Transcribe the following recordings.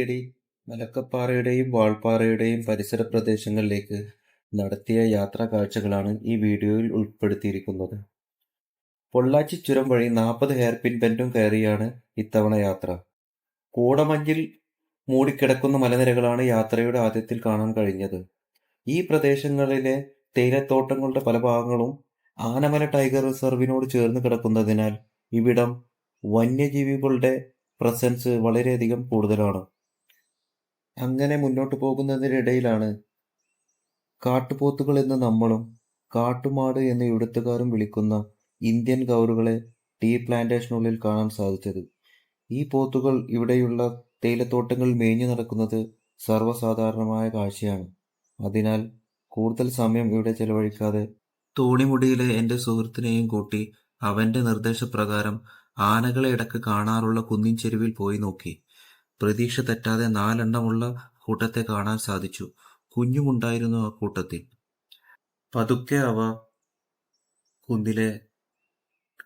തേടി മലക്കപ്പാറയുടെയും വാൾപ്പാറയുടെയും പരിസര പ്രദേശങ്ങളിലേക്ക് നടത്തിയ യാത്രാ കാഴ്ചകളാണ് ഈ വീഡിയോയിൽ ഉൾപ്പെടുത്തിയിരിക്കുന്നത്. പൊള്ളാച്ചി ചുരം വഴി നാൽപ്പത് ഹെയർപിൻ ബെൻഡും കയറിയാണ് ഇത്തവണ യാത്ര. കൂടമഞ്ഞിൽ മൂടിക്കിടക്കുന്ന മലനിരകളാണ് യാത്രയുടെ ആദ്യത്തിൽ കാണാൻ കഴിഞ്ഞത്. ഈ പ്രദേശങ്ങളിലെ തേയിലത്തോട്ടങ്ങളുടെ പല ഭാഗങ്ങളും ആനമല ടൈഗർ റിസർവിനോട് ചേർന്ന് കിടക്കുന്നതിനാൽ ഇവിടം വന്യജീവികളുടെ പ്രസൻസ് വളരെയധികം കൂടുതലാണ്. അങ്ങനെ മുന്നോട്ട് പോകുന്നതിനിടയിലാണ് കാട്ടുപോത്തുകൾ എന്ന് നമ്മളും കാട്ടുമാട് എന്ന് ഇവിടുത്തുകാരും വിളിക്കുന്ന ഇന്ത്യൻ ഗൗറുകളെ ടീ പ്ലാന്റേഷനുള്ളിൽ കാണാൻ സാധിച്ചത്. ഈ പോത്തുകൾ ഇവിടെയുള്ള തേയിലത്തോട്ടങ്ങളിൽ മേഞ്ഞു നടക്കുന്നത് സർവസാധാരണമായ കാഴ്ചയാണ്. അതിനാൽ കൂടുതൽ സമയം ഇവിടെ ചെലവഴിക്കാതെ തോണിമുടിയിലെ എന്റെ സുഹൃത്തിനെയും കൂട്ടി അവന്റെ നിർദ്ദേശപ്രകാരം ആനകളെ ഇടയ്ക്ക് കാണാറുള്ള കുന്നിൻ ചെരുവിൽ പോയി നോക്കി. പ്രതീക്ഷ തെറ്റാതെ നാലെണ്ണമുള്ള കൂട്ടത്തെ കാണാൻ സാധിച്ചു. കുഞ്ഞുമുണ്ടായിരുന്നു ആ കൂട്ടത്തിൽ. പതുക്കെ അവ കുന്നിലെ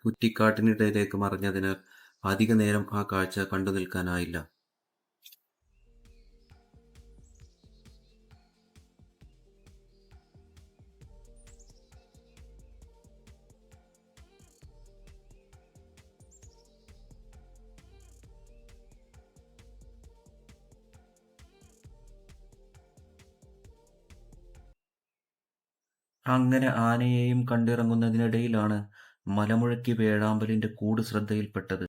കുറ്റിക്കാട്ടിനിടയിലേക്ക് മറിഞ്ഞതിനാൽ അധിക നേരം ആ കാഴ്ച കണ്ടു നിൽക്കാനായില്ല അങ്ങനെ ആനയെയും കണ്ടിറങ്ങുന്നതിനിടയിലാണ് മലമുഴക്കി വേഴാമ്പലിന്റെ കൂട് ശ്രദ്ധയിൽപ്പെട്ടത്.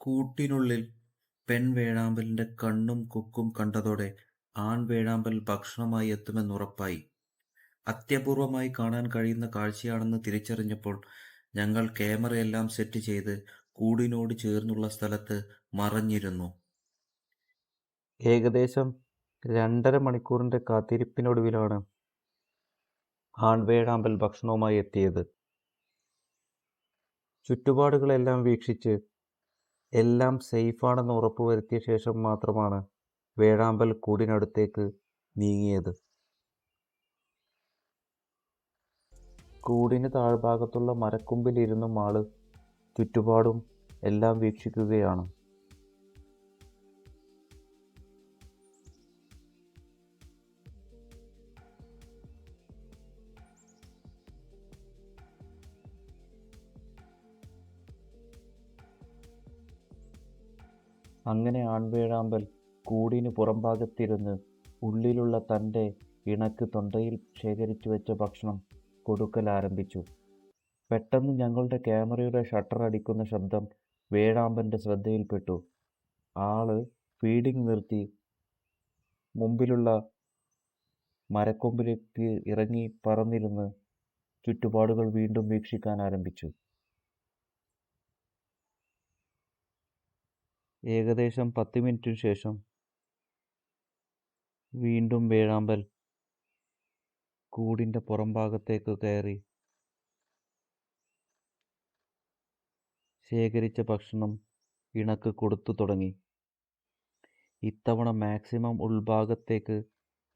കൂട്ടിനുള്ളിൽ പെൺ വേഴാമ്പലിന്റെ കണ്ണും കൊക്കും കണ്ടതോടെ ആൺ വേഴാമ്പൽ ഭക്ഷണമായി എത്തുമെന്നുറപ്പായി അത്യപൂർവമായി കാണാൻ കഴിയുന്ന കാഴ്ചയാണെന്ന് തിരിച്ചറിഞ്ഞപ്പോൾ ഞങ്ങൾ ക്യാമറയെല്ലാം സെറ്റ് ചെയ്ത് കൂടിനോട് ചേർന്നുള്ള സ്ഥലത്ത് മറഞ്ഞിരുന്നു. ഏകദേശം രണ്ടര മണിക്കൂറിന്റെ കാത്തിരിപ്പിനൊടുവിലാണ് ആൺവേഴാമ്പൽ ഭക്ഷണവുമായി എത്തിയത്. ചുറ്റുപാടുകളെല്ലാം വീക്ഷിച്ച് എല്ലാം സേഫാണെന്ന് ഉറപ്പുവരുത്തിയ ശേഷം മാത്രമാണ് വേഴാമ്പൽ കൂടിനടുത്തേക്ക് നീങ്ങിയത്. കൂടിന് താഴ്ഭാഗത്തുള്ള മരക്കൊമ്പിലിരുന്നും ആൾ ചുറ്റുപാടും എല്ലാം വീക്ഷിക്കുകയാണ്. അങ്ങനെ ആൺവേഴാമ്പൽ കൂടിന് പുറംഭാഗത്തിരുന്ന് ഉള്ളിലുള്ള തന്റെ ഇണക്ക് തൊണ്ടയിൽ ശേഖരിച്ചു വെച്ച ഭക്ഷണം കൊടുക്കൽ ആരംഭിച്ചു. പെട്ടെന്ന് ഞങ്ങളുടെ ക്യാമറയുടെ ഷട്ടർ അടിക്കുന്ന ശബ്ദം വേഴാമ്പന്റെ ശ്രദ്ധയിൽപ്പെട്ടു. ആൾ ഫീഡിംഗ് നിർത്തി മുമ്പിലുള്ള മരക്കൊമ്പിലേക്ക് ഇറങ്ങി പറന്നിരുന്ന് ചുറ്റുപാടുകൾ വീണ്ടും വീക്ഷിക്കാൻ ആരംഭിച്ചു. ഏകദേശം പത്ത് മിനിറ്റിനു ശേഷം വീണ്ടും വേഴാമ്പൽ കൂടിന്റെ പുറംഭാഗത്തേക്ക് കയറി ശേഖരിച്ച ഭക്ഷണം ഇണക്ക് കൊടുത്തു തുടങ്ങി. ഇത്തവണ മാക്സിമം ഉൾഭാഗത്തേക്ക്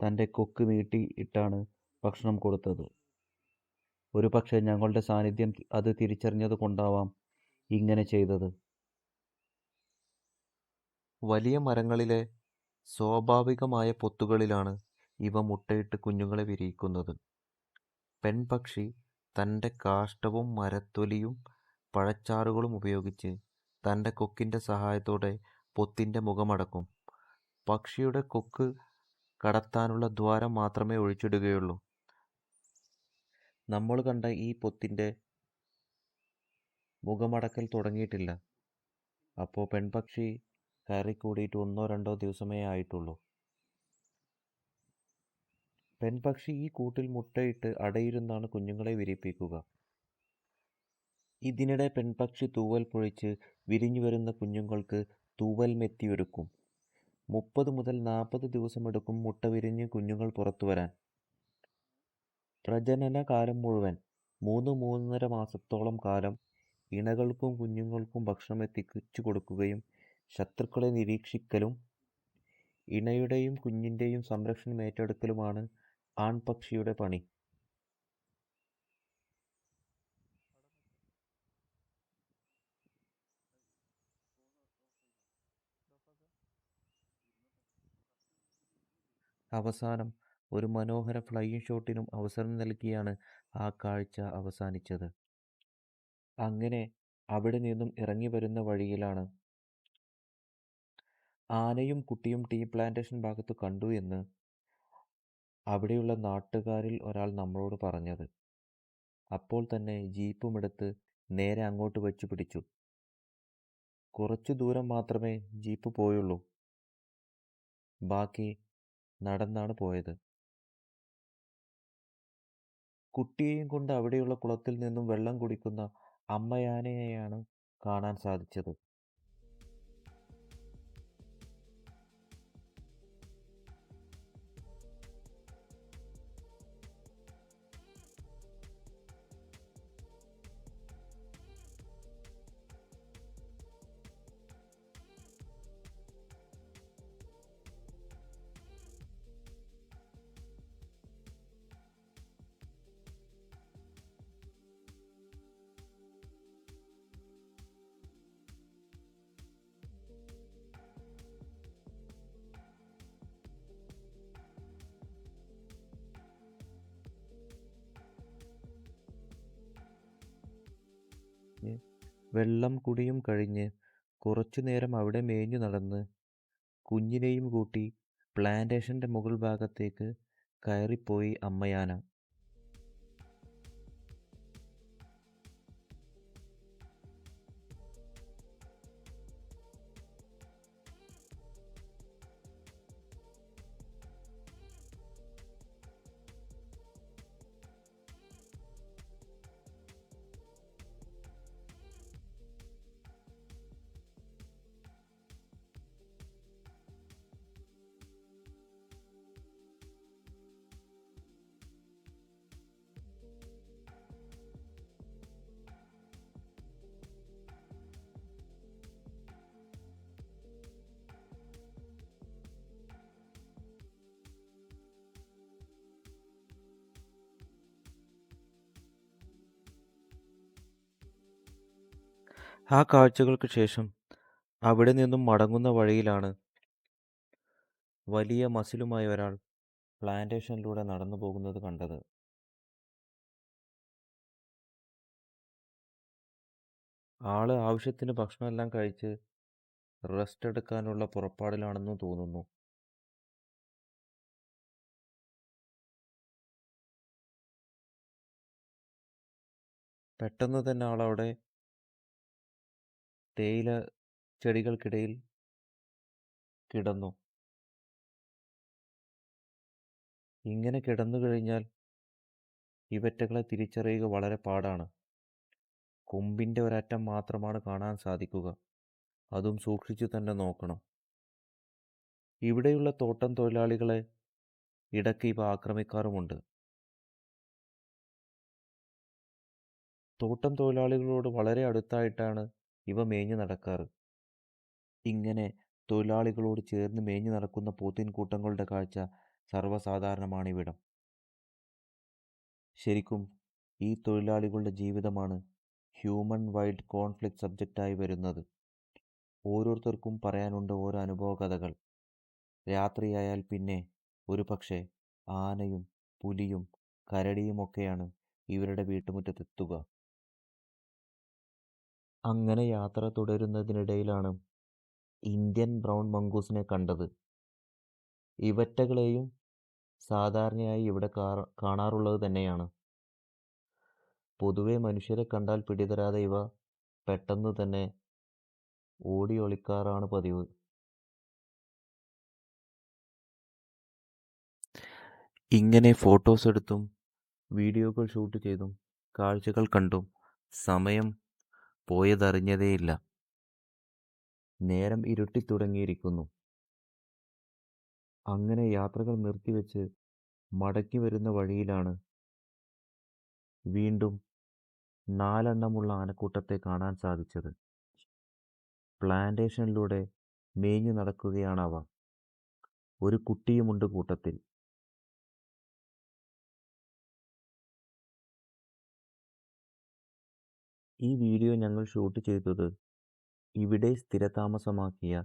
തന്റെ കൊക്ക് നീട്ടി ഇട്ടാണ് ഭക്ഷണം കൊടുത്തത്. ഒരു പക്ഷേ ഞങ്ങളുടെ സാന്നിധ്യം അത് തിരിച്ചറിഞ്ഞത് കൊണ്ടാവാം ഇങ്ങനെ ചെയ്തത്. വലിയ മരങ്ങളിലെ സ്വാഭാവികമായ പൊത്തുകളിലാണ് ഇവ മുട്ടയിട്ട് കുഞ്ഞുങ്ങളെ വിരിയിക്കുന്നത്. പെൺപക്ഷി തന്റെ കാഷ്ടവും മരത്തൊലിയും പഴച്ചാറുകളും ഉപയോഗിച്ച് തന്റെ കൊക്കിന്റെ സഹായത്തോടെ പൊത്തിന്റെ മുഖമടക്കും. പക്ഷിയുടെ കൊക്ക് കടത്താനുള്ള ദ്വാരം മാത്രമേ ഒഴിച്ചിടുകയുള്ളൂ. നമ്മൾ കണ്ട ഈ പൊത്തിന്റെ മുഖമടക്കൽ തുടങ്ങിയിട്ടില്ല. അപ്പോൾ പെൺപക്ഷി കയറിക്കൂടിയിട്ട് ഒന്നോ രണ്ടോ ദിവസമേ ആയിട്ടുള്ളൂ. പെൺപക്ഷി ഈ കൂട്ടിൽ മുട്ടയിട്ട് അടയിരുന്നാണ് കുഞ്ഞുങ്ങളെ വിരിപ്പിക്കുക. ഇതിനിടെ പെൺപക്ഷി തൂവൽ പൊഴിച്ച് വിരിഞ്ഞു വരുന്ന കുഞ്ഞുങ്ങൾക്ക് തൂവൽ മെത്തിയൊരുക്കും. മുപ്പത് മുതൽ നാൽപ്പത് ദിവസമെടുക്കും മുട്ട വിരിഞ്ഞ് കുഞ്ഞുങ്ങൾ പുറത്തു വരാൻ. പ്രജനന കാലം മുഴുവൻ മൂന്ന് മൂന്നര മാസത്തോളം കാലം ഇണകൾക്കും കുഞ്ഞുങ്ങൾക്കും ഭക്ഷണം എത്തിച്ചു കൊടുക്കുകയും ശത്രുക്കളെ നിരീക്ഷിക്കലും ഇണയുടെയും കുഞ്ഞിന്റെയും സംരക്ഷണം ഏറ്റെടുക്കലുമാണ് ആൺപക്ഷിയുടെ പണി അവസാനം ഒരു മനോഹര ഫ്ലൈയിങ് ഷോട്ടിനും അവസരം നൽകിയാണ് ആ കാഴ്ച അവസാനിച്ചത്. അങ്ങനെ അവിടെ നിന്നും ഇറങ്ങി വരുന്ന വഴിയിലാണ് ആനയും കുട്ടിയും ടീ പ്ലാന്റേഷൻ ഭാഗത്ത് കണ്ടു എന്ന് അവിടെയുള്ള നാട്ടുകാരിൽ ഒരാൾ നമ്മളോട് പറഞ്ഞത്. അപ്പോൾ തന്നെ ജീപ്പും എടുത്ത് നേരെ അങ്ങോട്ട് വെച്ചു പിടിച്ചു. കുറച്ചു ദൂരം മാത്രമേ ജീപ്പ് പോയുള്ളൂ. ബാക്കി നടന്നാണ് പോയത്. കുട്ടിയെയും കൊണ്ട് അവിടെയുള്ള കുളത്തിൽ നിന്നും വെള്ളം കുടിക്കുന്ന അമ്മയാനയെയാണ് കാണാൻ സാധിച്ചത്. വെള്ളം കുടിയും കഴിഞ്ഞ് കുറച്ചു നേരം അവിടെ മേഞ്ഞു നടന്ന് കുഞ്ഞിനെയും കൂട്ടി പ്ലാന്റേഷന്റെ മുകൾ ഭാഗത്തേക്ക് കയറിപ്പോയി അമ്മയാന. ആ കാഴ്ചകൾക്ക് ശേഷം അവിടെ നിന്നും മടങ്ങുന്ന വഴിയിലാണ് വലിയ മസിലുമായി ഒരാൾ പ്ലാന്റേഷനിലൂടെ നടന്നു പോകുന്നത് കണ്ടത്. ആൾ ആവശ്യത്തിന് ഭക്ഷണമെല്ലാം കഴിച്ച് റെസ്റ്റ് എടുക്കാനുള്ള പുറപ്പാടിലാണെന്ന് തോന്നുന്നു. പെട്ടെന്ന് തന്നെ ആളവിടെ തേയില ചെടികൾക്കിടയിൽ കിടന്നു. ഇങ്ങനെ കിടന്നു കഴിഞ്ഞാൽ ഇവറ്റകളെ തിരിച്ചറിയുക വളരെ പാടാണ്. കൊമ്പിന്റെ ഒരറ്റം മാത്രമാണ് കാണാൻ സാധിക്കുക. അതും സൂക്ഷിച്ചു തന്നെ നോക്കണം. ഇവിടെയുള്ള തോട്ടം തൊഴിലാളികളെ ഇടയ്ക്ക് ഇവ ആക്രമിക്കാറുമുണ്ട്. തോട്ടം തൊഴിലാളികളോട് വളരെ അടുത്തായിട്ടാണ് ഇവ മേഞ്ഞു നടക്കാറ്. ഇങ്ങനെ തൊഴിലാളികളോട് ചേർന്ന് മേഞ്ഞു നടക്കുന്ന പോത്തിൻ കൂട്ടങ്ങളുടെ കാഴ്ച സർവസാധാരണമാണിവിടം. ശരിക്കും ഈ തൊഴിലാളികളുടെ ജീവിതമാണ് ഹ്യൂമൻ വൈൽഡ് കോൺഫ്ലിക്റ്റ് സബ്ജക്റ്റായി വരുന്നത്. ഓരോരുത്തർക്കും പറയാനുണ്ട് ഓരോ അനുഭവ കഥകൾ രാത്രിയായാൽ പിന്നെ ഒരു പക്ഷേ ആനയും പുലിയും കരടിയുമൊക്കെയാണ് ഇവരുടെ വീട്ടുമുറ്റത്തെത്തുക. അങ്ങനെ യാത്ര തുടരുന്നതിനിടയിലാണ് ഇന്ത്യൻ ബ്രൗൺ മംഗൂസിനെ കണ്ടത്. ഇവറ്റകളെയും സാധാരണയായി ഇവിടെ കാണാറുള്ളത് തന്നെയാണ്. പൊതുവെ മനുഷ്യരെ കണ്ടാൽ പിടിതരാതെ ഇവ പെട്ടെന്ന് തന്നെ ഓടിയൊളിക്കാറാണ് പതിവ്. ഇങ്ങനെ ഫോട്ടോസ് എടുത്തും വീഡിയോകൾ ഷൂട്ട് ചെയ്തും കാഴ്ചകൾ കണ്ടും സമയം പോയതറിഞ്ഞതേയില്ല. നേരം ഇരുട്ടിത്തുടങ്ങിയിരിക്കുന്നു. അങ്ങനെ യാത്രകൾ നിർത്തിവെച്ച് മടക്കി വരുന്ന വഴിയിലാണ് വീണ്ടും നാലെണ്ണമുള്ള ആനക്കൂട്ടത്തെ കാണാൻ സാധിച്ചത്. പ്ലാന്റേഷനിലൂടെ മേഞ്ഞു നടക്കുകയാണവ. ഒരു കുട്ടിയുമുണ്ട് കൂട്ടത്തിൽ. ഈ വീഡിയോ ഞങ്ങൾ ഷൂട്ട് ചെയ്തത് ഇവിടെ സ്ഥിരതാമസമാക്കിയ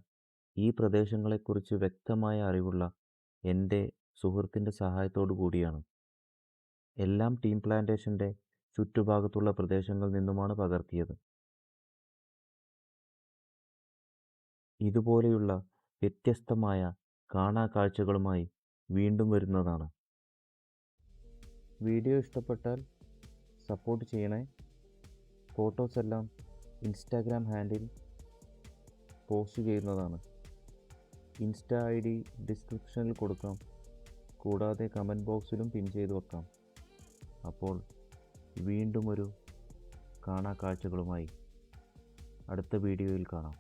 ഈ പ്രദേശങ്ങളെക്കുറിച്ച് വ്യക്തമായ അറിവുള്ള എന്റെ സുഹൃത്തിന്റെ സഹായത്തോടു കൂടിയാണ്. എല്ലാം ടീം പ്ലാന്റേഷന്റെ ചുറ്റുഭാഗത്തുള്ള പ്രദേശങ്ങളിൽ നിന്നുമാണ് പകർത്തിയത്. ഇതുപോലെയുള്ള വ്യത്യസ്തമായ കാണാ കാഴ്ചകളുമായി വീണ്ടും വരുന്നതാണ്. വീഡിയോ ഇഷ്ടപ്പെട്ടാൽ സപ്പോർട്ട് ചെയ്യണേ. ഫോട്ടോസ് എല്ലാം ഇൻസ്റ്റാഗ്രാം ഹാൻഡിൽ പോസ്റ്റ് ചെയ്യുന്നതാണ്. ഇൻസ്റ്റ ഐ ഡി ഡിസ്ക്രിപ്ഷനിൽ കൊടുക്കാം. കൂടാതെ കമന്റ് ബോക്സിലും പിൻ ചെയ്ത് വെക്കാം. അപ്പോൾ വീണ്ടും ഒരു കാണാ കാഴ്ചകളുമായി അടുത്ത വീഡിയോയിൽ കാണാം.